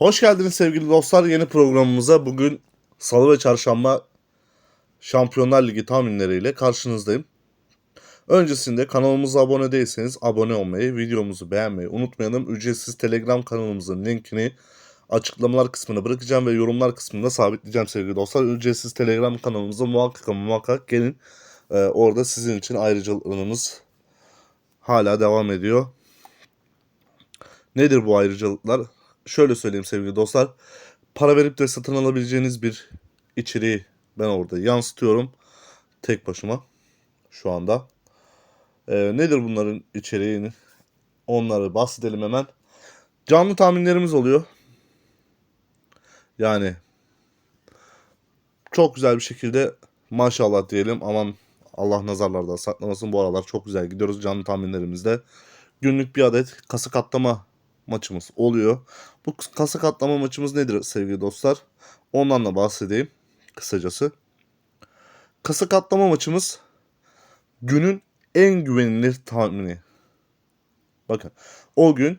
Hoş geldiniz sevgili dostlar yeni programımıza. Bugün salı ve çarşamba Şampiyonlar Ligi tahminleriyle karşınızdayım. Öncesinde kanalımıza abone değilseniz abone olmayı, videomuzu beğenmeyi unutmayalım. Ücretsiz Telegram kanalımızın linkini açıklamalar kısmına bırakacağım ve yorumlar kısmında sabitleyeceğim sevgili dostlar. Ücretsiz Telegram kanalımıza muhakkak muhakkak gelin. Ee, orada sizin için ayrıcalıklarımız hala devam ediyor. Nedir bu ayrıcalıklar? Şöyle söyleyeyim sevgili dostlar. Para verip de satın alabileceğiniz bir içeriği ben orada yansıtıyorum. Tek başıma şu anda. Ee, nedir bunların içeriğini? Onları bahsedelim hemen. Canlı tahminlerimiz oluyor. Yani çok güzel bir şekilde maşallah diyelim. Aman Allah nazarlardan saklamasın. Bu aralar çok güzel gidiyoruz canlı tahminlerimizde. Günlük bir adet kasık atlama maçımız oluyor. Bu kasık atlama maçımız nedir sevgili dostlar? Ondan da bahsedeyim kısacası. Kasık atlama maçımız günün en güvenilir tahmini. Bakın o gün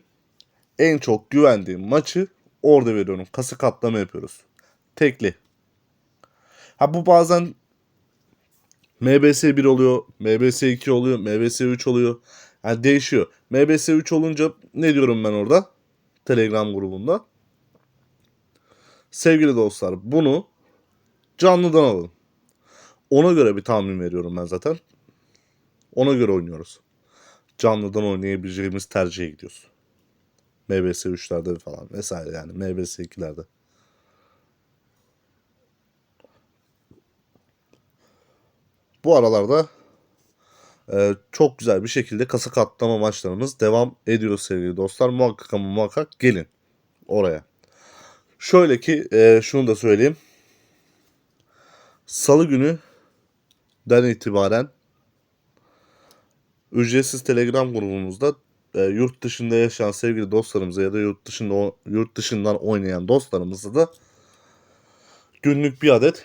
en çok güvendiğim maçı orada veriyorum. Kasık atlama yapıyoruz. Tekli. Ha bu bazen MBS 1 oluyor, MBS 2 oluyor, MBS 3 oluyor. Yani değişiyor. MBS 3 olunca ne diyorum ben orada? Telegram grubunda. Sevgili dostlar bunu canlıdan alın. Ona göre bir tahmin veriyorum ben zaten. Ona göre oynuyoruz. Canlıdan oynayabileceğimiz tercihe gidiyoruz. MBS 3'lerde falan vesaire yani MBS 2'lerde. Bu aralarda ee, çok güzel bir şekilde kasa katlama maçlarımız devam ediyor sevgili dostlar. Muhakkak ama muhakkak gelin oraya. Şöyle ki e, şunu da söyleyeyim. Salı günü den itibaren ücretsiz Telegram grubumuzda e, yurt dışında yaşayan sevgili dostlarımıza ya da yurt dışında yurt dışından oynayan dostlarımıza da günlük bir adet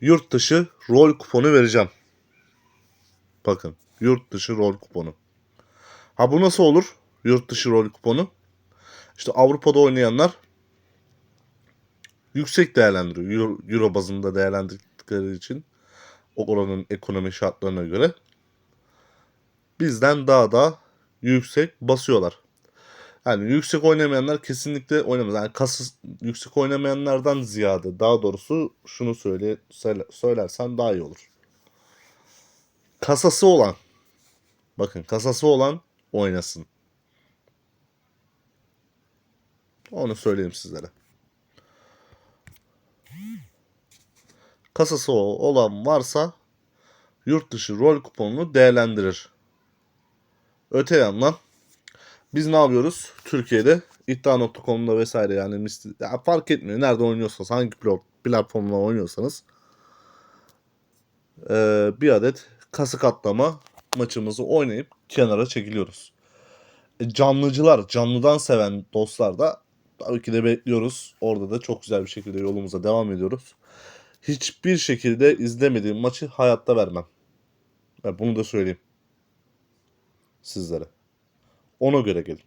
yurt dışı rol kuponu vereceğim. Bakın Yurt dışı rol kuponu. Ha bu nasıl olur? Yurt dışı rol kuponu. İşte Avrupa'da oynayanlar yüksek değerlendiriyor. Euro, Euro bazında değerlendirdikleri için oranın ekonomi şartlarına göre bizden daha da yüksek basıyorlar. Yani yüksek oynamayanlar kesinlikle oynamaz. Yani kasız yüksek oynamayanlardan ziyade daha doğrusu şunu söyle, söyle söylersen daha iyi olur. Kasası olan Bakın kasası olan oynasın. Onu söyleyeyim sizlere. Kasası olan varsa yurt dışı rol kuponunu değerlendirir. Öte yandan biz ne yapıyoruz? Türkiye'de iddia.com'da vesaire yani ya fark etmiyor. Nerede oynuyorsanız hangi platformda oynuyorsanız bir adet kasık atlama maçımızı oynayıp kenara çekiliyoruz. E, canlıcılar, canlıdan seven dostlar da tabii ki de bekliyoruz. Orada da çok güzel bir şekilde yolumuza devam ediyoruz. Hiçbir şekilde izlemediğim maçı hayatta vermem. Ben bunu da söyleyeyim. Sizlere. Ona göre gelin.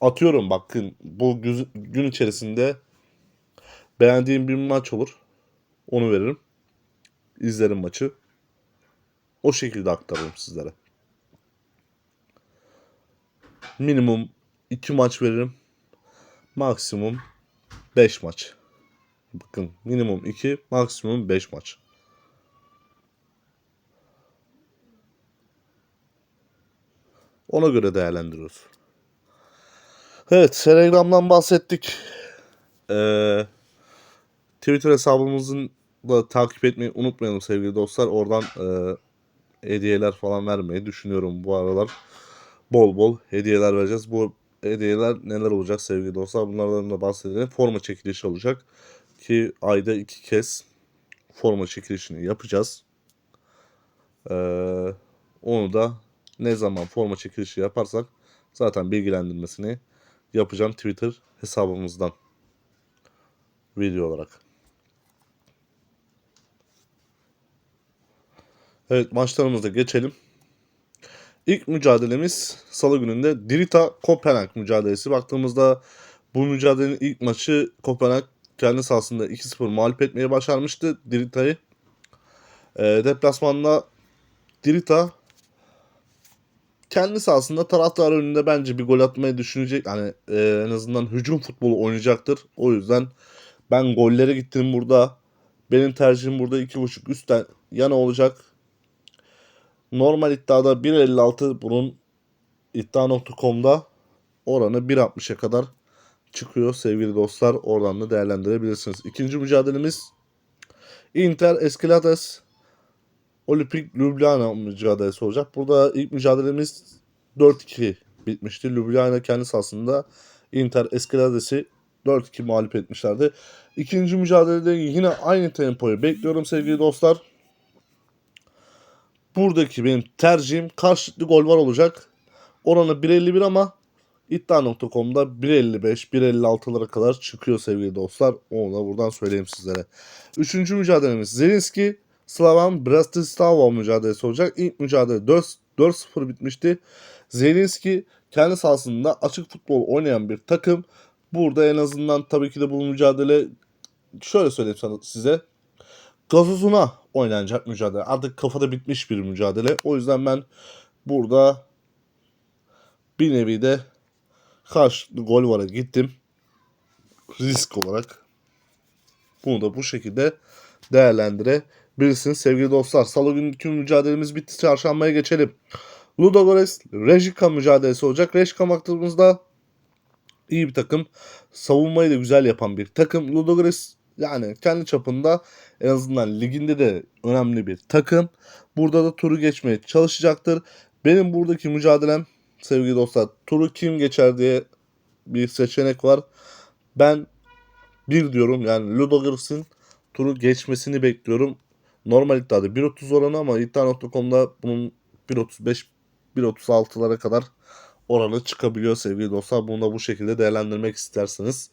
Atıyorum bakın bu gün içerisinde beğendiğim bir maç olur. Onu veririm. İzlerim maçı. O şekilde aktarırım sizlere. Minimum 2 maç veririm. Maksimum 5 maç. Bakın minimum 2, maksimum 5 maç. Ona göre değerlendiriyoruz. Evet, Telegram'dan bahsettik. Ee, Twitter hesabımızın da takip etmeyi unutmayalım sevgili dostlar. Oradan e, hediyeler falan vermeyi düşünüyorum bu aralar. Bol bol hediyeler vereceğiz. Bu hediyeler neler olacak sevgili dostlar bunlardan da bahsedelim. Forma çekilişi olacak ki ayda iki kez forma çekilişini yapacağız. Ee, onu da ne zaman forma çekilişi yaparsak zaten bilgilendirmesini yapacağım Twitter hesabımızdan video olarak. Evet maçlarımıza geçelim. İlk mücadelemiz salı gününde Dirita Kopenhag mücadelesi. Baktığımızda Bu mücadelenin ilk maçı Kopenhag kendi sahasında 2-0 mağlup etmeye başarmıştı Dirita'yı. E, deplasmanda Dirita kendi sahasında taraftar önünde bence bir gol atmayı düşünecek. Hani e, en azından hücum futbolu oynayacaktır. O yüzden ben gollere gittim burada. Benim tercihim burada 2.5 üstten yana olacak. Normal iddiada 1.56 bunun iddia.com'da oranı 1.60'a kadar çıkıyor sevgili dostlar. Oradan da değerlendirebilirsiniz. İkinci mücadelemiz Inter Esquilates Olimpik Ljubljana mücadelesi olacak. Burada ilk mücadelemiz 4-2 bitmişti. Ljubljana kendi sahasında Inter Esquilades'i 4-2 mağlup etmişlerdi. İkinci mücadelede yine aynı tempoyu bekliyorum sevgili dostlar. Buradaki benim tercihim karşılıklı gol var olacak. Oranı 1.51 ama iddia.com'da 1.55, 1.56'lara kadar çıkıyor sevgili dostlar. Onu da buradan söyleyeyim sizlere. Üçüncü mücadelemiz Zelinski Slavan Bratislava mücadelesi olacak. İlk mücadele 4 4-0 bitmişti. Zelinski kendi sahasında açık futbol oynayan bir takım. Burada en azından tabii ki de bu mücadele şöyle söyleyeyim size. Gazozuna oynanacak mücadele. Artık kafada bitmiş bir mücadele. O yüzden ben burada bir nevi de karşılıklı gol vara gittim. Risk olarak. Bunu da bu şekilde değerlendirebilirsiniz sevgili dostlar. Salı günkü mücadelemiz bitti. Çarşambaya geçelim. Ludogorets Rejika mücadelesi olacak. Rejika baktığımızda iyi bir takım. Savunmayı da güzel yapan bir takım. Ludogorets yani kendi çapında en azından liginde de önemli bir takım. Burada da turu geçmeye çalışacaktır. Benim buradaki mücadelem sevgili dostlar turu kim geçer diye bir seçenek var. Ben bir diyorum yani Ludogorets'in turu geçmesini bekliyorum. Normal iddiada 1.30 oranı ama iddia.com'da bunun 1.35 1.36'lara kadar oranı çıkabiliyor sevgili dostlar. Bunu da bu şekilde değerlendirmek isterseniz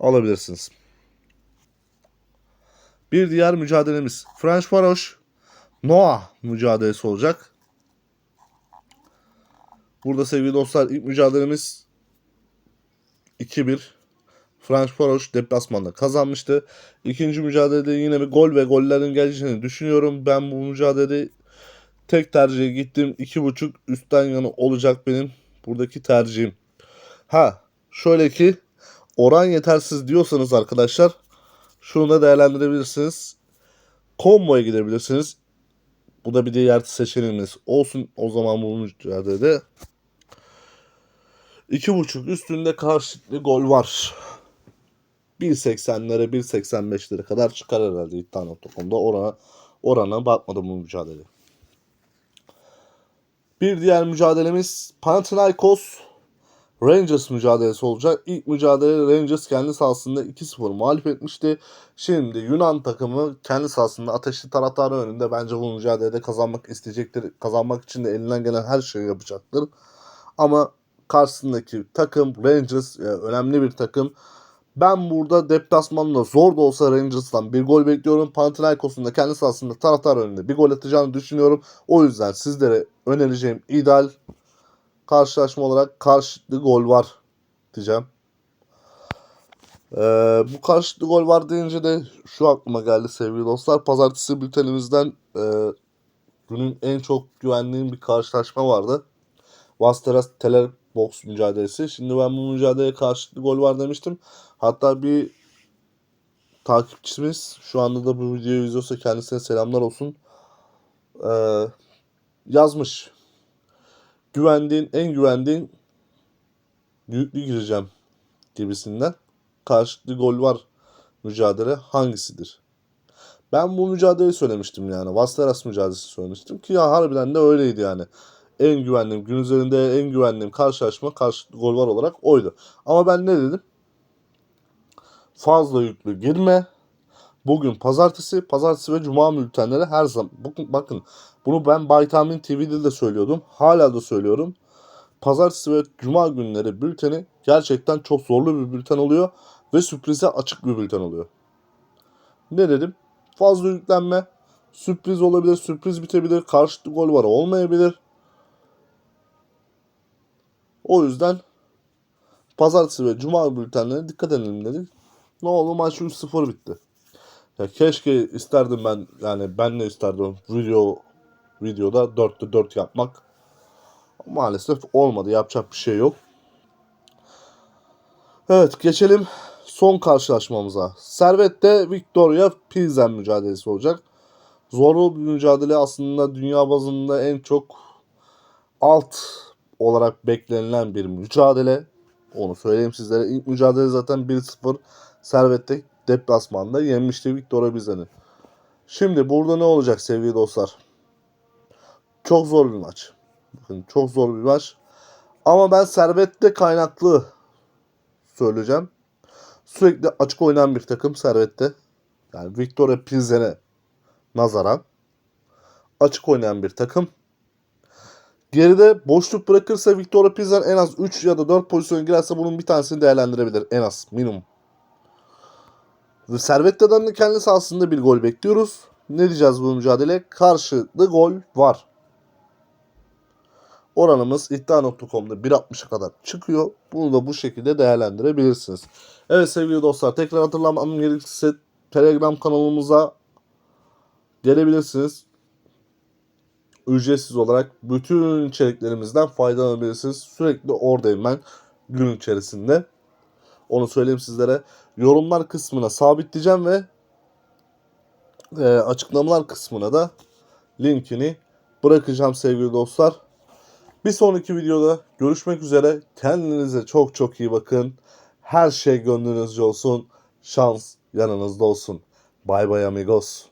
alabilirsiniz. Bir diğer mücadelemiz French Varoş Noah mücadelesi olacak. Burada sevgili dostlar ilk mücadelemiz 2-1 French Varoş deplasmanda kazanmıştı. İkinci mücadelede yine bir gol ve gollerin geleceğini düşünüyorum. Ben bu mücadelede tek tercihe gittim. 2.5 üstten yana olacak benim buradaki tercihim. Ha şöyle ki oran yetersiz diyorsanız arkadaşlar şunu da değerlendirebilirsiniz. Combo'ya gidebilirsiniz. Bu da bir diğer seçeneğimiz olsun o zaman bu mücadelede. 2.5 üstünde karşılıklı gol var. 1.80'lere 1.85'lere kadar çıkar herhalde iddia.com'da orana, orana bakmadım bu mücadele. Bir diğer mücadelemiz Panathinaikos Rangers mücadelesi olacak. İlk mücadele Rangers kendi sahasında 2-0 mağlup etmişti. Şimdi Yunan takımı kendi sahasında ateşli taraftarı önünde bence bu mücadelede kazanmak isteyecektir. Kazanmak için de elinden gelen her şeyi yapacaktır. Ama karşısındaki takım Rangers yani önemli bir takım. Ben burada deplasmanla zor da olsa Rangers'tan bir gol bekliyorum. Panathinaikos'un da kendi sahasında taraftar önünde bir gol atacağını düşünüyorum. O yüzden sizlere önereceğim ideal karşılaşma olarak karşılıklı gol var diyeceğim. Ee, bu karşılıklı gol var deyince de şu aklıma geldi sevgili dostlar. Pazartesi bültenimizden e, günün en çok güvendiğim bir karşılaşma vardı. Vasteras Teler boks mücadelesi. Şimdi ben bu mücadeleye karşılıklı gol var demiştim. Hatta bir takipçimiz şu anda da bu videoyu izliyorsa kendisine selamlar olsun. Ee, yazmış. Güvendiğin en güvendiğin yüklü gireceğim gibisinden. Karşılıklı gol var mücadele hangisidir? Ben bu mücadeleyi söylemiştim yani. Vasteras mücadelesi söylemiştim ki ya harbiden de öyleydi yani en güvendiğim, gün üzerinde en güvendiğim karşılaşma karşılıklı gol var olarak oydu. Ama ben ne dedim? Fazla yüklü girme. Bugün pazartesi, pazartesi ve cuma bültenleri her zaman. Bakın, bakın bunu ben Baytamin TV'de de söylüyordum. Hala da söylüyorum. Pazartesi ve cuma günleri bülteni gerçekten çok zorlu bir bülten oluyor. Ve sürprize açık bir bülten oluyor. Ne dedim? Fazla yüklenme. Sürpriz olabilir, sürpriz bitebilir, karşılıklı gol var olmayabilir. O yüzden pazartesi ve cuma bültenlerine dikkat edelim dedik. Ne oldu? Maç 3-0 bitti. Ya keşke isterdim ben yani ben de isterdim video videoda 4'te 4 yapmak. Maalesef olmadı. Yapacak bir şey yok. Evet geçelim son karşılaşmamıza. Servet'te Victoria Pilsen mücadelesi olacak. Zorlu bir mücadele aslında dünya bazında en çok alt olarak beklenilen bir mücadele. Onu söyleyeyim sizlere. İlk mücadele zaten 1-0 Servet'te deplasmanda yenmişti Victoria Pilsen'i. Şimdi burada ne olacak sevgili dostlar? Çok zor bir maç. Bakın çok zor bir maç. Ama ben Servet'te kaynaklı söyleyeceğim. Sürekli açık oynayan bir takım Servet'te. Yani Victoria Pilsen'e nazaran açık oynayan bir takım. Geride boşluk bırakırsa Victoria Pilsen en az 3 ya da 4 pozisyona girerse bunun bir tanesini değerlendirebilir. En az minimum. Ve Servette'den de kendi sahasında bir gol bekliyoruz. Ne diyeceğiz bu mücadele? Karşılıklı gol var. Oranımız iddia.com'da 1.60'a kadar çıkıyor. Bunu da bu şekilde değerlendirebilirsiniz. Evet sevgili dostlar tekrar hatırlamam gerekirse Telegram kanalımıza gelebilirsiniz. Ücretsiz olarak bütün içeriklerimizden faydalanabilirsiniz. Sürekli oradayım ben gün içerisinde. Onu söyleyeyim sizlere. Yorumlar kısmına sabitleyeceğim ve e, açıklamalar kısmına da linkini bırakacağım sevgili dostlar. Bir sonraki videoda görüşmek üzere. Kendinize çok çok iyi bakın. Her şey gönlünüzce olsun. Şans yanınızda olsun. Bay bay amigos.